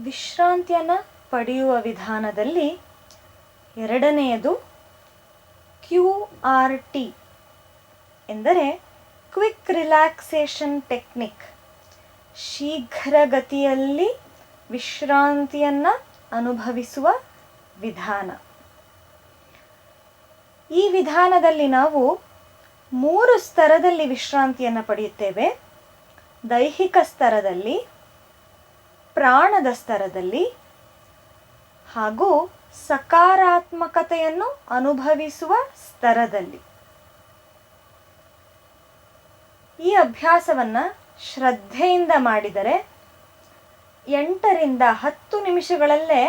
ವಿಶ್ರಾಂತಿಯನ್ನು ಪಡೆಯುವ ವಿಧಾನದಲ್ಲಿ ಎರಡನೆಯದು ಕ್ಯೂ ಆರ್ ಟಿ ಎಂದರೆ ಕ್ವಿಕ್ ರಿಲ್ಯಾಕ್ಸೇಷನ್ ಟೆಕ್ನಿಕ್. ಶೀಘ್ರಗತಿಯಲ್ಲಿ ವಿಶ್ರಾಂತಿಯನ್ನು ಅನುಭವಿಸುವ ವಿಧಾನ. ಈ ವಿಧಾನದಲ್ಲಿ ನಾವು ಮೂರು ಸ್ತರದಲ್ಲಿ ವಿಶ್ರಾಂತಿಯನ್ನು ಪಡೆಯುತ್ತೇವೆ. ದೈಹಿಕ ಸ್ತರದಲ್ಲಿ ಪ್ರಾಣದ ಸ್ತರದಲ್ಲಿ ಹಾಗೂ ಸಕಾರಾತ್ಮಕತೆಯನ್ನು ಅನುಭವಿಸುವ ಸ್ತರದಲ್ಲಿ. ಈ ಅಭ್ಯಾಸವನ್ನು ಶ್ರದ್ಧೆಯಿಂದ ಮಾಡಿದರೆ ಎಂಟರಿಂದ ಹತ್ತು ನಿಮಿಷಗಳಲ್ಲೇ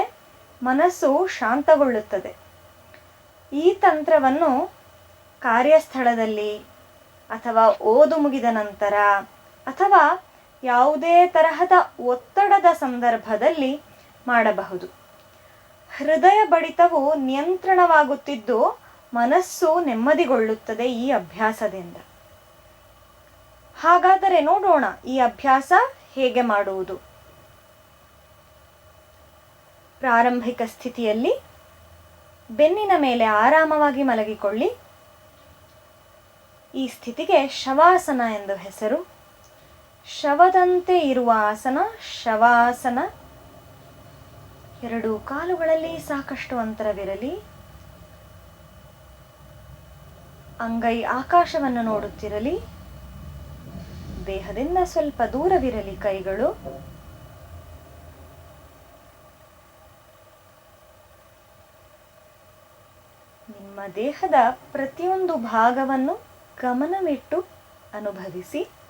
ಮನಸ್ಸು ಶಾಂತಗೊಳ್ಳುತ್ತದೆ. ಈ ತಂತ್ರವನ್ನು ಕಾರ್ಯಸ್ಥಳದಲ್ಲಿ ಅಥವಾ ಓದು ಮುಗಿದ ನಂತರ ಅಥವಾ ಯಾವುದೇ ತರಹದ ಒತ್ತಡದ ಸಂದರ್ಭದಲ್ಲಿ ಮಾಡಬಹುದು. ಹೃದಯ ಬಡಿತವು ನಿಯಂತ್ರಣವಾಗುತ್ತಿದ್ದು ಮನಸ್ಸು ನೆಮ್ಮದಿಗೊಳ್ಳುತ್ತದೆ ಈ ಅಭ್ಯಾಸದಿಂದ. ಹಾಗಾದರೆ ನೋಡೋಣ ಈ ಅಭ್ಯಾಸ ಹೇಗೆ ಮಾಡುವುದು. ಪ್ರಾರಂಭಿಕ ಸ್ಥಿತಿಯಲ್ಲಿ ಬೆನ್ನಿನ ಮೇಲೆ ಆರಾಮವಾಗಿ ಮಲಗಿಕೊಳ್ಳಿ. ಈ ಸ್ಥಿತಿಗೆ ಶವಾಸನ ಎಂದು ಹೆಸರು. ಶವದಂತೆ ಇರುವ ಆಸನ, ಶವಾಸನ. ಎರಡು ಕಾಲುಗಳಲ್ಲಿ ಸಾಕಷ್ಟು ಅಂತರವಿರಲಿ. ಅಂಗೈ ಆಕಾಶವನ್ನು ನೋಡುತ್ತಿರಲಿ. ದೇಹದಿಂದ ಸ್ವಲ್ಪ ದೂರವಿರಲಿ ಕೈಗಳು. ನಿಮ್ಮ ದೇಹದ ಪ್ರತಿಯೊಂದು ಭಾಗವನ್ನು ಗಮನವಿಟ್ಟು ಅನುಭವಿಸಿ.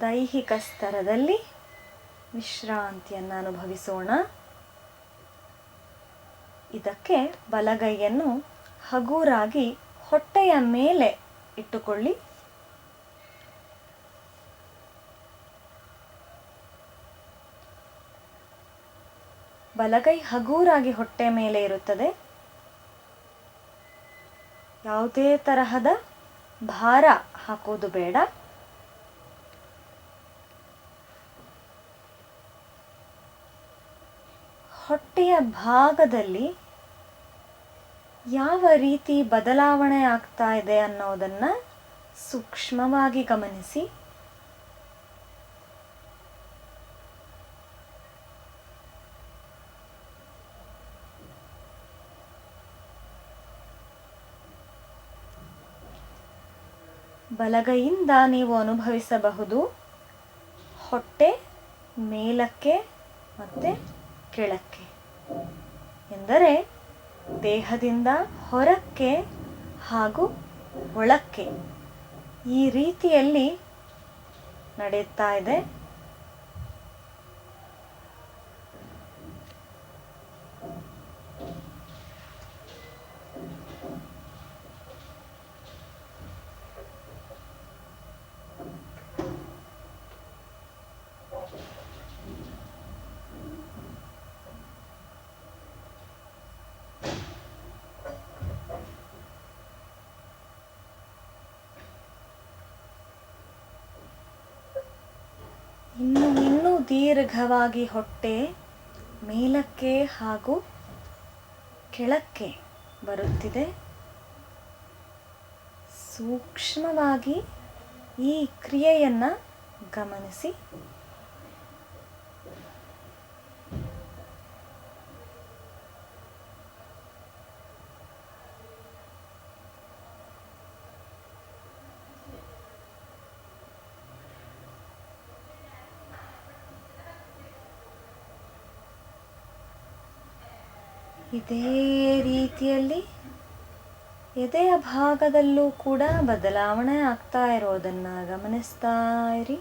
ದೈಹಿಕ ಸ್ತರದಲ್ಲಿ ವಿಶ್ರಾಂತಿಯನ್ನು ಅನುಭವಿಸೋಣ. ಇದಕ್ಕೆ ಬಲಗೈಯನ್ನು ಹಗುರಾಗಿ ಹೊಟ್ಟೆಯ ಮೇಲೆ ಇಟ್ಟುಕೊಳ್ಳಿ. ಬಲಗೈ ಹಗೂರಾಗಿ ಹೊಟ್ಟೆ ಮೇಲೆ ಇರುತ್ತದೆ. ಯಾವುದೇ ತರಹದ ಭಾರ ಹಾಕೋದು ಬೇಡ. ಹೊಟ್ಟೆಯ ಭಾಗದಲ್ಲಿ ಯಾವ ರೀತಿ ಬದಲಾವಣೆ ಆಗ್ತಾ ಇದೆ ಅನ್ನೋದನ್ನ ಸೂಕ್ಷ್ಮವಾಗಿ ಗಮನಿಸಿ. ಬಲಗೈಯಿಂದ ನೀವು ಅನುಭವಿಸಬಹುದು. ಹೊಟ್ಟೆ ಮೇಲಕ್ಕೆ ಮತ್ತು ಕೆಳಕ್ಕೆ. ಎಂದರೆ ದೇಹದಿಂದ ಹೊರಕ್ಕೆ ಹಾಗೂ ಒಳಕ್ಕೆ ಈ ರೀತಿಯಲ್ಲಿ ನಡೆಯುತ್ತಾ ಇದೆ. ದೀರ್ಘವಾಗಿ ಹೊಟ್ಟೆ ಮೇಲಕ್ಕೆ ಹಾಗೂ ಕೆಳಕ್ಕೆ ಬರುತ್ತಿದೆ. ಸೂಕ್ಷ್ಮವಾಗಿ ಈ ಕ್ರಿಯೆಯನ್ನು ಗಮನಿಸಿ. ಇದೇ ರೀತಿಯಲ್ಲಿ ಎದೆಯ ಭಾಗದಲ್ಲೂ ಕೂಡ ಬದಲಾವಣೆ ಆಗ್ತಾ ಇರೋದನ್ನು ಗಮನಿಸ್ತಾ ಇರಿ.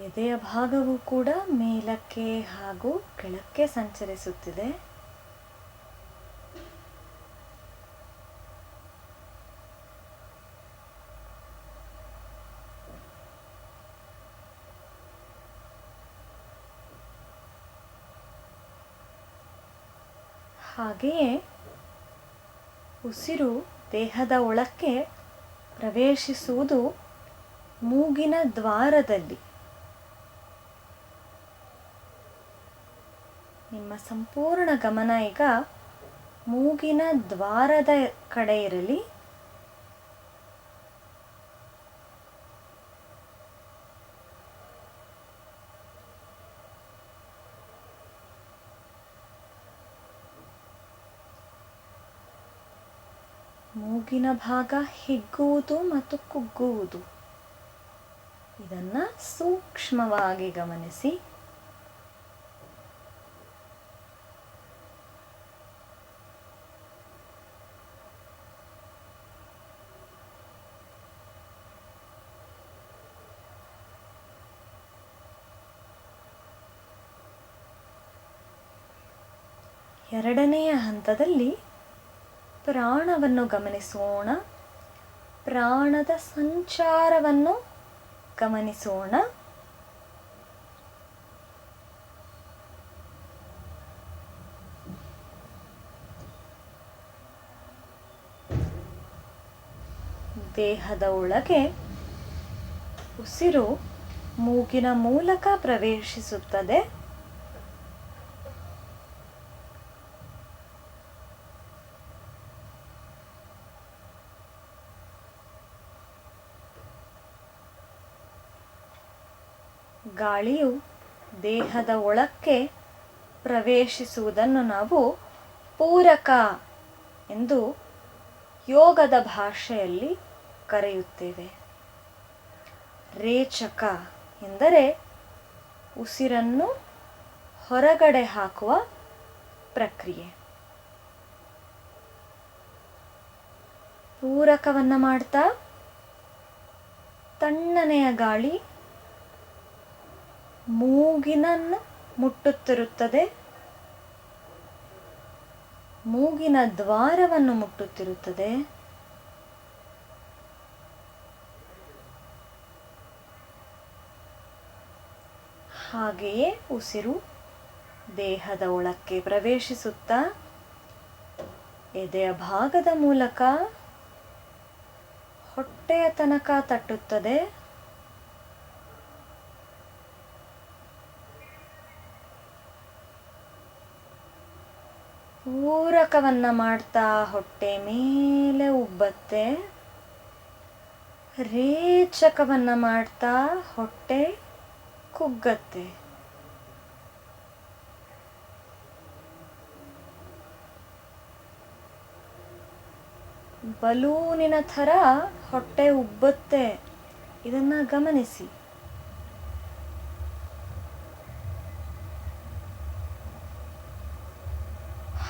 ಎದೆಯ ಭಾಗವು ಕೂಡ ಮೇಲಕ್ಕೆ ಹಾಗೂ ಕೆಳಕ್ಕೆ ಸಂಚರಿಸುತ್ತಿದೆ. ಹಾಗೆಯೇ ಉಸಿರು ದೇಹದ ಒಳಕ್ಕೆ ಪ್ರವೇಶಿಸುವುದು ಮೂಗಿನ ದ್ವಾರದಲ್ಲಿ. ನಿಮ್ಮ ಸಂಪೂರ್ಣ ಗಮನ ಈಗ ಮೂಗಿನ ದ್ವಾರದ ಕಡೆ ಇರಲಿ. ಮೂಗಿನ ಭಾಗ ಹಿಗ್ಗುವುದು ಮತ್ತು ಕುಗ್ಗುವುದು. ಇದನ್ನು ಸೂಕ್ಷ್ಮವಾಗಿ ಗಮನಿಸಿ. ಎರಡನೆಯ ಹಂತದಲ್ಲಿ ಪ್ರಾಣವನ್ನು ಗಮನಿಸೋಣ. ಪ್ರಾಣದ ಸಂಚಾರವನ್ನು ಗಮನಿಸೋಣ. ದೇಹದ ಒಳಗೆ ಉಸಿರು ಮೂಗಿನ ಮೂಲಕ ಪ್ರವೇಶಿಸುತ್ತದೆ. ಗಾಳಿಯು ದೇಹದ ಒಳಕ್ಕೆ ಪ್ರವೇಶಿಸುವುದನ್ನು ನಾವು ಪೂರಕ ಎಂದು ಯೋಗದ ಭಾಷೆಯಲ್ಲಿ ಕರೆಯುತ್ತೇವೆ. ರೇಚಕ ಎಂದರೆ ಉಸಿರನ್ನು ಹೊರಗಡೆ ಹಾಕುವ ಪ್ರಕ್ರಿಯೆ. ಪೂರಕವನ್ನು ಮಾಡ್ತಾ ತಣ್ಣನೆಯ ಗಾಳಿ ಮೂಗಿನನ್ನು ಮುಟ್ಟುತ್ತಿರುತ್ತದೆ. ಮೂಗಿನ ದ್ವಾರವನ್ನು ಮುಟ್ಟುತ್ತಿರುತ್ತದೆ. ಹಾಗೆಯೇ ಉಸಿರು ದೇಹದ ಒಳಕ್ಕೆ ಪ್ರವೇಶಿಸುತ್ತಾ ಎದೆಯ ಭಾಗದ ಮೂಲಕ ಹೊಟ್ಟೆಯ ತನಕ ತಟ್ಟುತ್ತದೆ. ಪೂರಕವನ್ನ ಮಾಡ್ತಾ ಹೊಟ್ಟೆ ಮೇಲೆ ಉಬ್ಬತ್ತೆ. ರೇಚಕವನ್ನು ಮಾಡ್ತಾ ಹೊಟ್ಟೆ ಕುಗ್ಗತ್ತೆ. ಬಲೂನಿನ ಥರ ಹೊಟ್ಟೆ ಉಬ್ಬತ್ತೆ. ಇದನ್ನ ಗಮನಿಸಿ.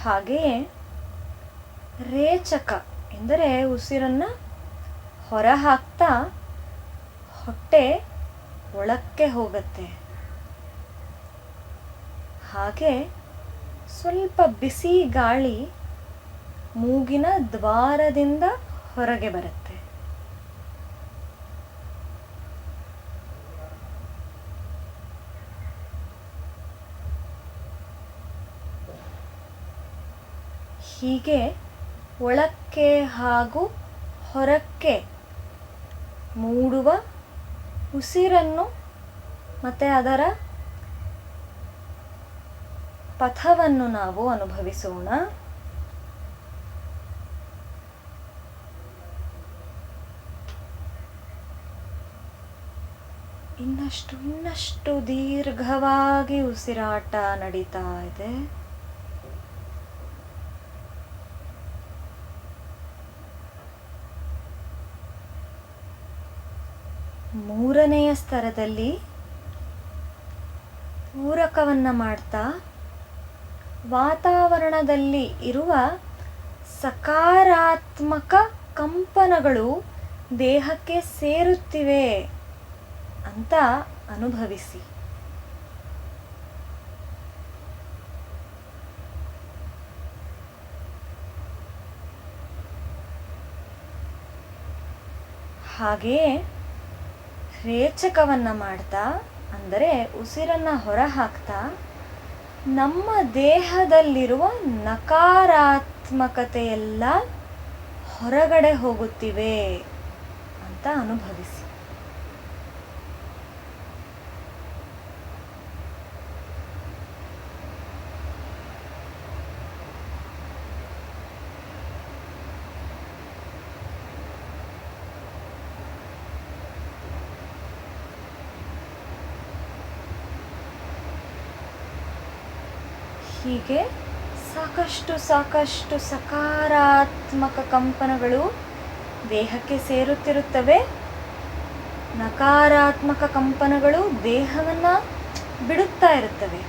ಹಾಗೆಯೇ ರೇಚಕ ಎಂದರೆ ಉಸಿರನ್ನು ಹೊರ ಹಾಕ್ತಾ ಹೊಟ್ಟೆ ಒಳಕ್ಕೆ ಹೋಗುತ್ತೆ. ಹಾಗೆ ಸ್ವಲ್ಪ ಬಿಸಿ ಗಾಳಿ ಮೂಗಿನ ದ್ವಾರದಿಂದ ಹೊರಗೆ ಬರುತ್ತೆ. ಹೀಗೆ ಒಳಕ್ಕೆ ಹಾಗೂ ಹೊರಕ್ಕೆ ಮೂಡುವ ಉಸಿರನ್ನು ಮತ್ತೆ ಅದರ ಪಥವನ್ನು ನಾವು ಅನುಭವಿಸೋಣ. ಇನ್ನಷ್ಟು ಇನ್ನಷ್ಟು ದೀರ್ಘವಾಗಿ ಉಸಿರಾಟ ನಡೀತಾ ಇದೆ. ಮೂರನೆಯ ಸ್ತರದಲ್ಲಿ ಪೂರಕವನ್ನು ಮಾಡ್ತಾ ವಾತಾವರಣದಲ್ಲಿ ಇರುವ ಸಕಾರಾತ್ಮಕ ಕಂಪನಗಳು ದೇಹಕ್ಕೆ ಸೇರುತ್ತಿವೆ ಅಂತ ಅನುಭವಿಸಿ. ಹಾಗೆಯೇ ರೇಚಕವನ್ನು ಮಾಡ್ತಾ ಅಂದರೆ ಉಸಿರನ್ನು ಹೊರ ಹಾಕ್ತಾ ನಮ್ಮ ದೇಹದಲ್ಲಿರುವ ನಕಾರಾತ್ಮಕತೆಯೆಲ್ಲ ಹೊರಗಡೆ ಹೋಗುತ್ತಿವೆ ಅಂತ ಅನುಭವಿಸಿ ಹೀಗೆ ಸಾಕಷ್ಟು ಸಾಕಷ್ಟು ಸಕಾರಾತ್ಮಕ ಕಂಪನಗಳು ದೇಹಕ್ಕೆ ಸೇರುತ್ತಿರುತ್ತವೆ. ನಕಾರಾತ್ಮಕ ಕಂಪನಗಳು ದೇಹವನ್ನು ಬಿಡುತ್ತಾ ಇರುತ್ತವೆ.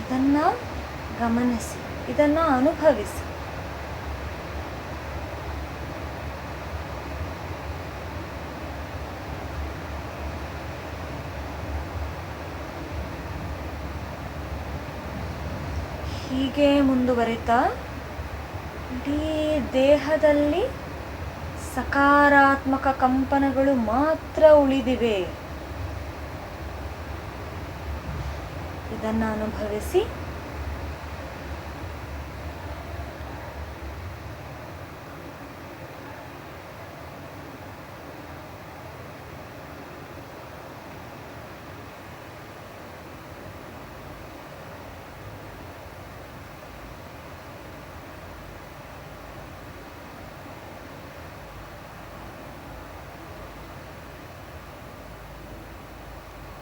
ಇದನ್ನು ಗಮನಿಸಿ, ಇದನ್ನು ಅನುಭವಿಸಿ. ಹೀಗೆ ಮುಂದುವರಿತಾ ಇಡೀ ದೇಹದಲ್ಲಿ ಸಕಾರಾತ್ಮಕ ಕಂಪನಗಳು ಮಾತ್ರ ಉಳಿದಿವೆ. ಇದನ್ನು ಅನುಭವಿಸಿ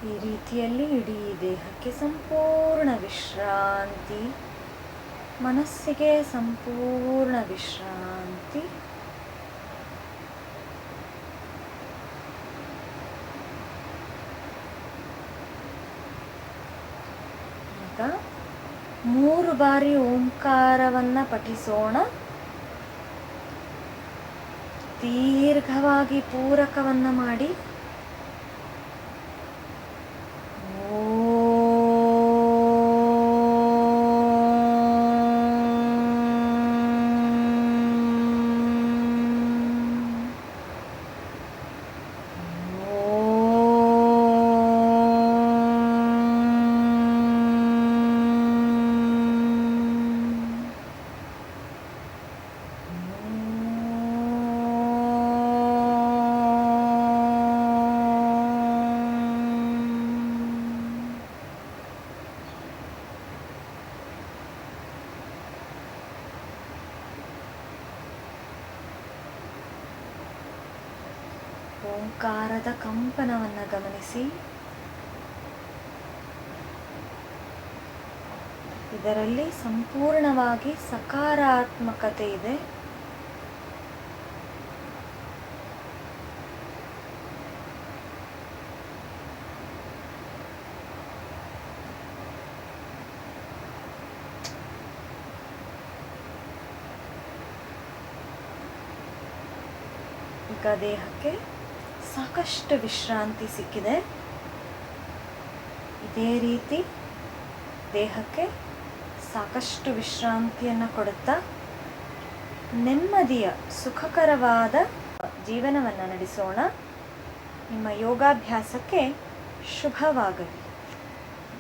ಈ ರೀತಿಯಲ್ಲಿ ಇಡೀ ದೇಹಕ್ಕೆ ಸಂಪೂರ್ಣ ವಿಶ್ರಾಂತಿ, ಮನಸ್ಸಿಗೆ ಸಂಪೂರ್ಣ ವಿಶ್ರಾಂತಿ. ಈಗ ಮೂರು ಬಾರಿ ಓಂಕಾರವನ್ನ ಪಠಿಸೋಣ. ದೀರ್ಘವಾಗಿ ಪೂರಕವನ್ನ ಮಾಡಿ. ಓಂಕಾರದ ಕಂಪನವನ್ನು ಗಮನಿಸಿ. ಇದರಲ್ಲಿ ಸಂಪೂರ್ಣವಾಗಿ ಸಕಾರಾತ್ಮಕತೆ ಇದೆ. ಈಗ ದೇಹಕ್ಕೆ ಸಾಕಷ್ಟು ವಿಶ್ರಾಂತಿ ಸಿಕ್ಕಿದೆ. ಇದೇ ರೀತಿ ದೇಹಕ್ಕೆ ಸಾಕಷ್ಟು ವಿಶ್ರಾಂತಿಯನ್ನು ಕೊಡುತ್ತಾ ನೆಮ್ಮದಿಯ, ಸುಖಕರವಾದ ಜೀವನವನ್ನು ನಡೆಸೋಣ. ನಿಮ್ಮ ಯೋಗಾಭ್ಯಾಸಕ್ಕೆ ಶುಭವಾಗಲಿ.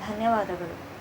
ಧನ್ಯವಾದಗಳು.